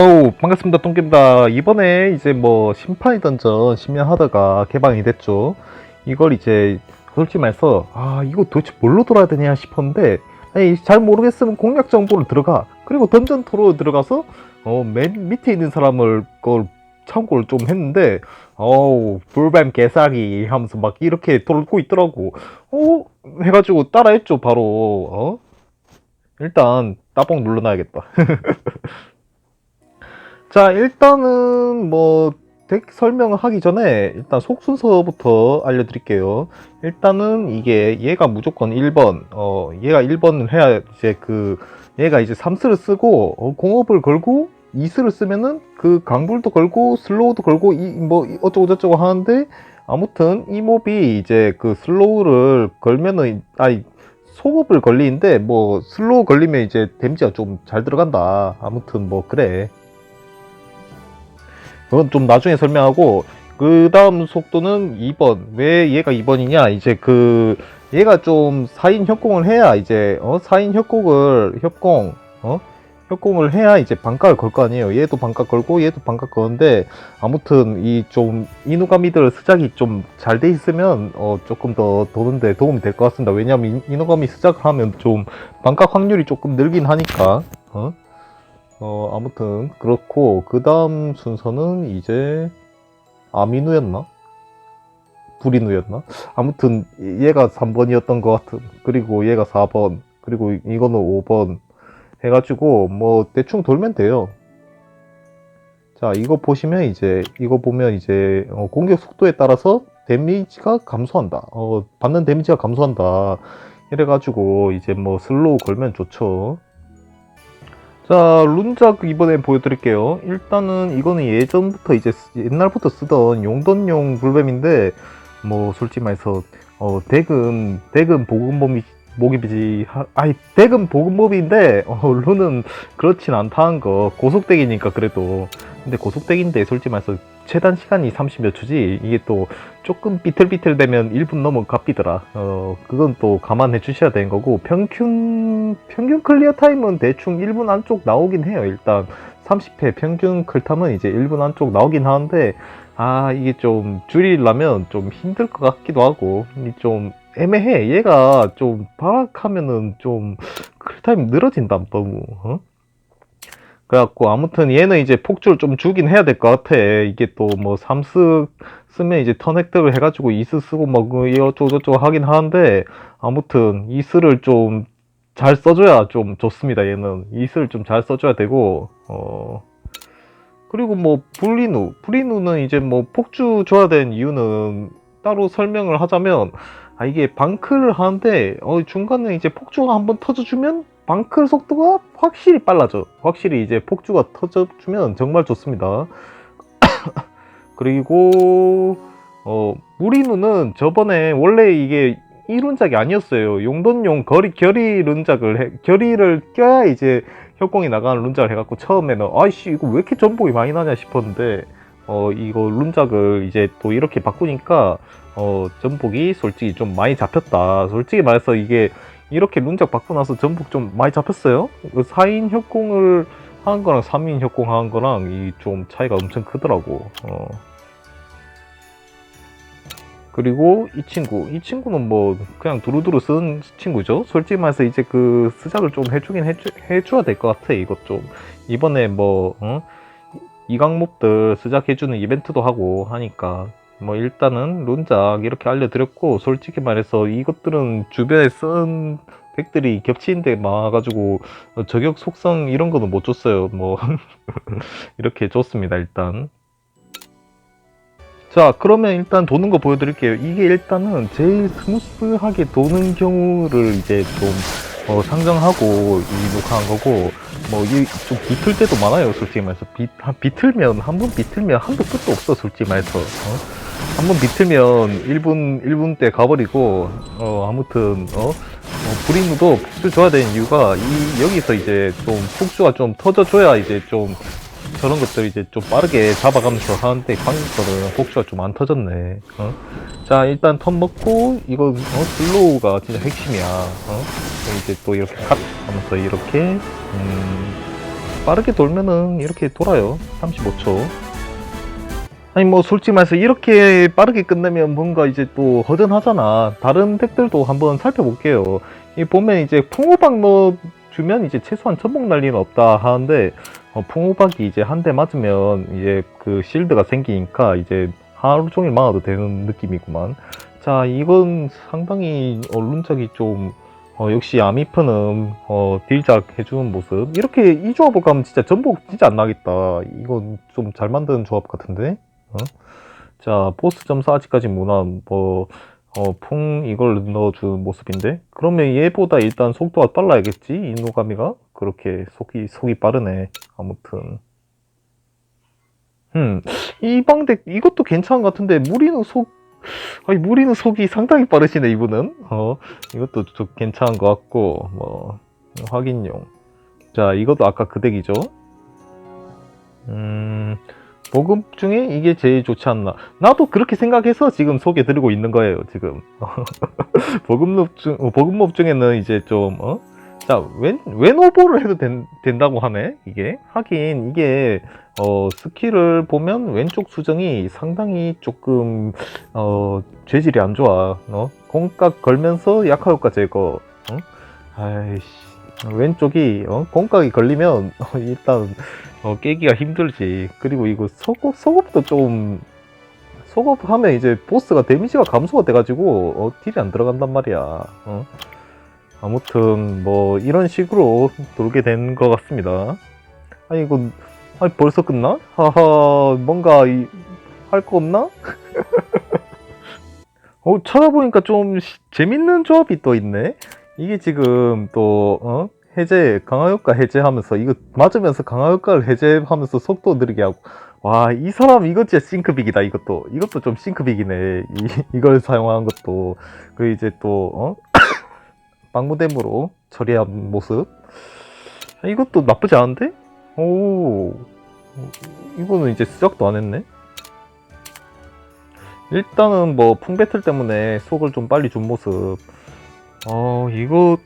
어우 반갑습니다 똥겜다. 이번에 이제 뭐 심판의 던전 심야하다가 개방이 됐죠. 이걸 이제 솔직히 말해서 아 이거 도대체 뭘로 돌아야 되냐 싶었는데 아니 잘 모르겠으면 공략 정보를 들어가. 그리고 던전 토로 들어가서 어 맨 밑에 있는 사람을 걸 참고를 좀 했는데 어우 불뱀 개사기 하면서 막 이렇게 돌고 있더라고. 어 해가지고 따라했죠 바로. 어? 일단 따봉 눌러놔야겠다 자, 일단은 뭐, 덱 설명을 하기 전에 일단 속순서부터 알려드릴게요. 일단은 이게 얘가 무조건 1번, 어, 얘가 1번을 해야 이제 그, 얘가 이제 3스를 쓰고, 어, 공업을 걸고, 2스를 쓰면은 그 강불도 걸고, 슬로우도 걸고, 이, 뭐, 어쩌고 저쩌고 하는데, 아무튼 이 몹이 이제 그 슬로우를 걸면은, 아니, 소급을 걸리는데, 뭐, 슬로우 걸리면 이제 데미지가 좀 잘 들어간다. 아무튼 뭐, 그래. 그건 좀 나중에 설명하고 그 다음 속도는 2번. 왜 얘가 2번이냐? 이제 그 얘가 좀 4인 협공을 해야 이제 어? 4인 협곡을 협공 어? 협공을 해야 이제 반값을 걸 거 아니에요. 얘도 반값 걸고 얘도 반값 거는데 아무튼 이좀 이누가미들 스작이 좀 잘 돼 있으면 어 조금 더 도는데 도움이 될 것 같습니다. 왜냐면 이- 이누가미 스작을 하면 좀 반값 확률이 조금 늘긴 하니까 어 어, 아무튼, 그렇고, 그 다음 순서는 이제, 아미누였나? 불이누였나? 아무튼, 얘가 3번이었던 것 같은, 그리고 얘가 4번, 그리고 이거는 5번 해가지고, 뭐, 대충 돌면 돼요. 자, 이거 보시면 이제, 이거 보면 이제, 어, 공격 속도에 따라서 데미지가 감소한다. 어, 받는 데미지가 감소한다. 이래가지고, 이제 뭐, 슬로우 걸면 좋죠. 자, 룬작 이번에 보여드릴게요. 일단은 이거는 예전부터 이제 쓰- 옛날부터 쓰던 용돈용 불뱀인데, 뭐 솔직히 말해서 어 덱은 덱은 보급몹이 목이지 하- 아이 덱은 보급몹인데 어 룬은 그렇진 않다는 거 고속덱이니까 그래도 근데 고속덱인데 솔직히 말해서 최단 시간이 30몇 초지? 이게 또 조금 비틀비틀 되면 1분 넘어 값이더라. 어 그건 또 감안해 주셔야 되는 거고 평균 평균 클리어 타임은 대충 1분 안쪽 나오긴 해요. 일단 30회 평균 클탐은 이제 1분 안쪽 나오긴 하는데 아 이게 좀 줄이려면 좀 힘들 것 같기도 하고 이좀 애매해. 얘가 좀 발악하면은 좀 클타임 늘어진다 너무. 어? 그래갖고 아무튼 얘는 이제 폭주를 좀 주긴 해야 될 것 같아. 이게 또 뭐 삼스 쓰면 이제 턴 획득을 해가지고 이스 쓰고 뭐그 이어저쩌고 하긴 하는데 아무튼 이스를 좀 잘 써줘야 좀 좋습니다 얘는. 이스를 좀 잘 써줘야 되고 어. 그리고 뭐 불리누. 불리누는 이제 뭐 폭주 줘야 되는 이유는 따로 설명을 하자면 아 이게 방크를 하는데 어 중간에 이제 폭주가 한번 터져주면 방클 속도가 확실히 빨라져. 확실히 이제 폭주가 터져주면 정말 좋습니다. 그리고 어 무리누는 저번에 원래 이게 이룬작이 아니었어요. 용돈용 거리 결의 룬작을 해, 결의를 껴야 이제 협공이 나가는 룬작을 해갖고 처음에는 아이씨 이거 왜 이렇게 전복이 많이 나냐 싶었는데 어 이거 룬작을 이제 또 이렇게 바꾸니까 어 전복이 솔직히 좀 많이 잡혔다. 솔직히 말해서 이게 이렇게 룬작 바꾸고 나서 전복 좀 많이 잡혔어요? 4인 협공을 하는 거랑 3인 협공 하는 거랑 이 좀 차이가 엄청 크더라고. 어. 그리고 이 친구 이 친구는 뭐 그냥 두루두루 쓴 친구죠? 솔직히 말해서 이제 그 스작을 좀 해주긴 해주, 해줘야 될 것 같아 이것 좀. 이번에 뭐 어? 이강목들 스작해주는 이벤트도 하고 하니까 뭐 일단은 룬작 이렇게 알려드렸고 솔직히 말해서 이것들은 주변에 쓴 덱들이 겹치는 데 많아가지고 어, 저격 속성 이런 거는 못 줬어요. 뭐 이렇게 줬습니다 일단. 자 그러면 일단 도는 거 보여드릴게요. 이게 일단은 제일 스무스하게 도는 경우를 이제 좀 어, 상정하고 이 녹화한 거고 뭐이좀 비틀 때도 많아요 솔직히 말해서. 비, 한 비틀면 한 번 비틀면 한도 끝도 없어 솔직히 말해서. 어? 한 번 비틀면 1분 1분 때 가버리고 어 아무튼 어, 어 브링도 폭주 줘야 되는 이유가 이 여기서 이제 좀 폭주가 좀 터져줘야 이제 좀 저런 것들 이제 좀 빠르게 잡아가면서 하는데 방금 거는 폭주가 좀 안 터졌네. 어? 자 일단 턴 먹고 이거 어, 슬로우가 진짜 핵심이야. 어? 이제 또 이렇게 컷 하면서 이렇게 음, 빠르게 돌면은 이렇게 돌아요 35초 아니 뭐 솔직히 말해서 이렇게 빠르게 끝내면 뭔가 이제 또 허전하잖아. 다른 덱들도 한번 살펴볼게요. 이 보면 이제 풍호박 넣어 주면 이제 최소한 천목 날리는 없다 하는데 어, 풍호박이 이제 한 대 맞으면 이제 그 실드가 생기니까 이제 하루 종일 막아도 되는 느낌이구만. 자 이건 상당히 어, 룬작이 좀 어, 역시 아미프는 어, 딜작 해주는 모습. 이렇게 이 조합을 가면 진짜 전복 진짜 안 나겠다. 이건 좀 잘 만든 조합 같은데 어? 자 보스 점수 아직까지 무난 뭐 어, 풍 이걸 넣어준 모습인데 그러면 얘보다 일단 속도가 빨라야겠지? 이노가미가? 그렇게 속이 속이 빠르네. 아무튼. 음 이 방덱 이것도 괜찮은 것 같은데 무리는 속 아니 무리는 속이 상당히 빠르시네 이분은. 어 이것도 좀 괜찮은 것 같고 뭐 확인용. 자 이것도 아까 그 덱이죠? 음 보급 중에 이게 제일 좋지 않나. 나도 그렇게 생각해서 지금 소개 드리고 있는 거예요 지금. 보급몹 중 어, 보급몹 중에는 이제 좀 어? 자 웬 웬 오버를 해도 된, 된다고 하네 이게. 하긴 이게 어 스킬을 보면 왼쪽 수정이 상당히 조금 어 죄질이 안 좋아. 어? 공각 걸면서 약화 효과 제거. 어? 아이씨 왼쪽이 어? 공각이 걸리면 어, 일단 어, 깨기가 힘들지. 그리고 이거 소급, 소급도 좀, 소급하면 이제 보스가 데미지가 감소가 돼가지고, 어, 딜이 안 들어간단 말이야. 어? 아무튼, 뭐, 이런 식으로 돌게 된 것 같습니다. 아니, 이거, 아니, 벌써 끝나? 하하, 뭔가, 할 거 없나? 어, 찾아보니까 좀 시- 재밌는 조합이 또 있네? 이게 지금 또, 어? 해제, 강화효과 해제하면서, 이거 맞으면서 강화효과를 해제하면서 속도 느리게 하고, 와, 이 사람 이거 진짜 싱크빅이다, 이것도. 이것도 좀 싱크빅이네. 이, 이걸 사용한 것도. 그 이제 또, 어? 빵무댐으로 처리한 모습. 아, 이것도 나쁘지 않은데? 오, 이거는 이제 시작도 안 했네? 일단은 뭐, 풍배틀 때문에 속을 좀 빨리 준 모습. 어, 이거,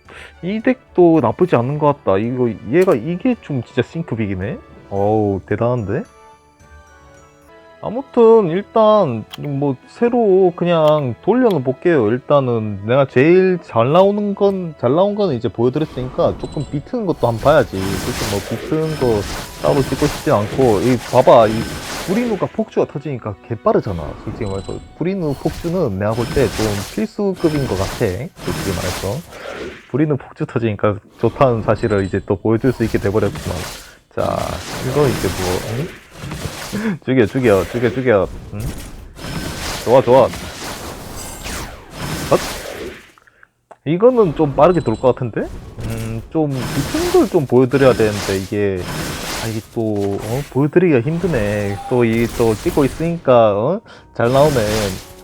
이 덱도 나쁘지 않은 것 같다. 이거, 얘가, 이게 좀 진짜 싱크빅이네? 어우, 대단한데? 아무튼, 일단, 뭐, 새로 그냥 돌려는 볼게요. 일단은, 내가 제일 잘 나오는 건, 잘 나온 거는 이제 보여드렸으니까, 조금 비트는 것도 한번 봐야지. 그래서 뭐, 비트는 거 따로 찍고 싶진 않고, 이, 봐봐. 이, 브리누가 폭주가 터지니까 개빠르잖아. 솔직히 말해서. 브리누 폭주는 내가 볼 때 좀 필수급인 것 같아. 솔직히 말해서. 브리누 폭주 터지니까 좋다는 사실을 이제 또 보여줄 수 있게 돼버렸구만. 자, 이거 이제 뭐, 응? 죽여, 죽여, 죽여, 죽여. 응? 좋아, 좋아. 엇? 이거는 좀 빠르게 돌 것 같은데? 음, 좀, 비튼 걸좀 보여드려야 되는데, 이게, 아, 이게 또, 어, 보여드리기가 힘드네. 또, 이, 또, 찍고 있으니까, 어? 잘 나오네.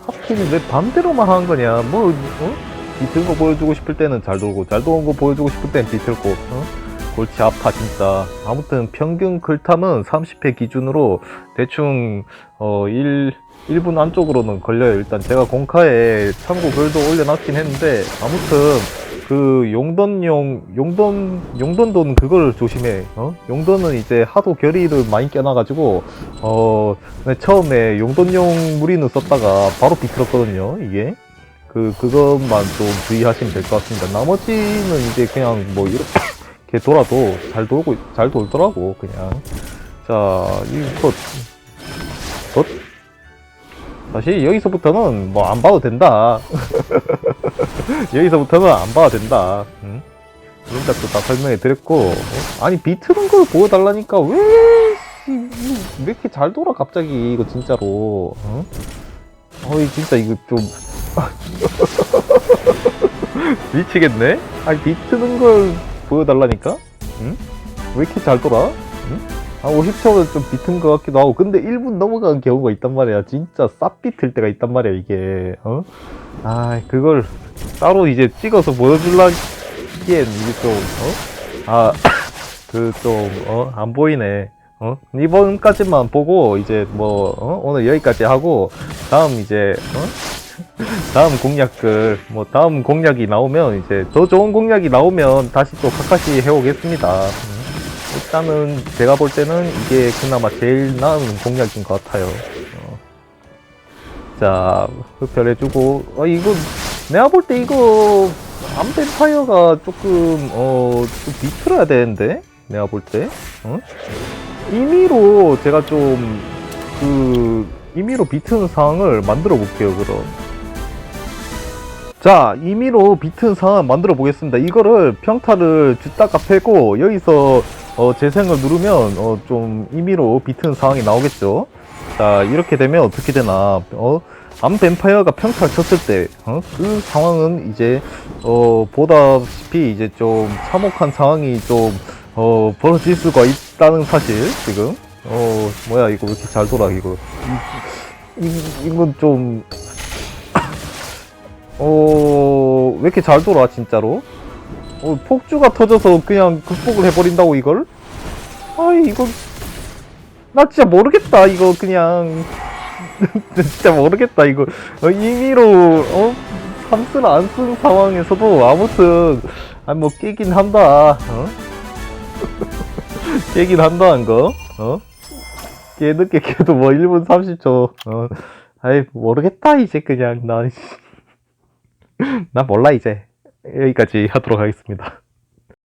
하필 왜 반대로만 하는 거냐. 뭐, 어? 비틀 거 보여주고 싶을 때는 잘 돌고, 잘 도는 거 보여주고 싶을 때는 비틀고, 어? 골치 아파, 진짜. 아무튼, 평균 글탐은 30회 기준으로, 대충, 어, 1, 1분 안쪽으로는 걸려요. 일단 제가 공카에 참고 글도 올려놨긴 했는데, 아무튼, 그 용돈용 용돈 용돈 돈 그걸 조심해. 어? 용돈은 이제 하도 결의를 많이 껴놔가지고 어 네, 처음에 용돈용 무리는 썼다가 바로 비틀었거든요. 이게 그 그것만 좀 주의하시면 될 것 같습니다. 나머지는 이제 그냥 뭐 이렇게 돌아도 잘 돌고 잘 돌더라고 그냥. 자 이거 덧 다시 여기서부터는 뭐 안 봐도 된다. 여기서부터는 안 봐도 된다. 응? 그런작도 다 설명해 드렸고, 어? 아니, 비트는 걸 보여달라니까, 왜, 씨, 왜 이렇게 잘 돌아, 갑자기, 이거 진짜로. 어? 어이, 진짜 이거 좀. 미치겠네? 아니, 비트는 걸 보여달라니까? 응? 왜 이렇게 잘 돌아? 응? 아, 50초는 좀 비튼 것 같기도 하고, 근데 1분 넘어간 경우가 있단 말이야. 진짜 쌉 비틀 때가 있단 말이야, 이게. 어? 아, 그걸 따로 이제 찍어서 보여줄라기엔 이게 좀, 어? 아, 그 좀, 어? 안 보이네. 어? 이번까지만 보고, 이제 뭐, 어? 오늘 여기까지 하고, 다음 이제, 어? 다음 공략글, 뭐, 다음 공략이 나오면, 이제, 더 좋은 공략이 나오면 다시 또 카카시 해오겠습니다. 음. 일단은 제가 볼 때는 이게 그나마 제일 나은 공략인 것 같아요. 어. 자, 흡혈해주고, 어, 이거, 내가 볼 때 이거, 암뱀파이어가 조금, 어, 좀 비틀어야 되는데? 내가 볼 때? 어? 임의로 제가 좀, 그, 임의로 비트는 상황을 만들어 볼게요, 그럼. 자, 임의로 비튼 상황 만들어 보겠습니다. 이거를 평타를 쥐다가 패고, 여기서, 어, 재생을 누르면, 어, 좀 임의로 비튼 상황이 나오겠죠? 자, 이렇게 되면 어떻게 되나, 어, 암 뱀파이어가 평타를 쳤을 때, 어, 그 상황은 이제, 어, 보다시피 이제 좀 참혹한 상황이 좀, 어, 벌어질 수가 있다는 사실, 지금. 어, 뭐야, 이거 왜 이렇게 잘 돌아, 이거. 이건 좀, 어, 왜 이렇게 잘 돌아, 진짜로? 어, 폭주가 터져서 그냥 극복을 해버린다고, 이걸? 아이, 이거, 나 진짜 모르겠다, 이거, 그냥. 진짜 모르겠다, 이거. 어, 임의로, 어, 삼스를 안 쓴 상황에서도 아무튼, 아, 뭐, 깨긴 한다, 어? 깨긴 한다는 거, 어? 깨 늦게 깨도 뭐, 1분 30초, 어. 아이, 모르겠다, 이제 그냥, 나, 나 몰라, 이제. 여기까지 하도록 하겠습니다.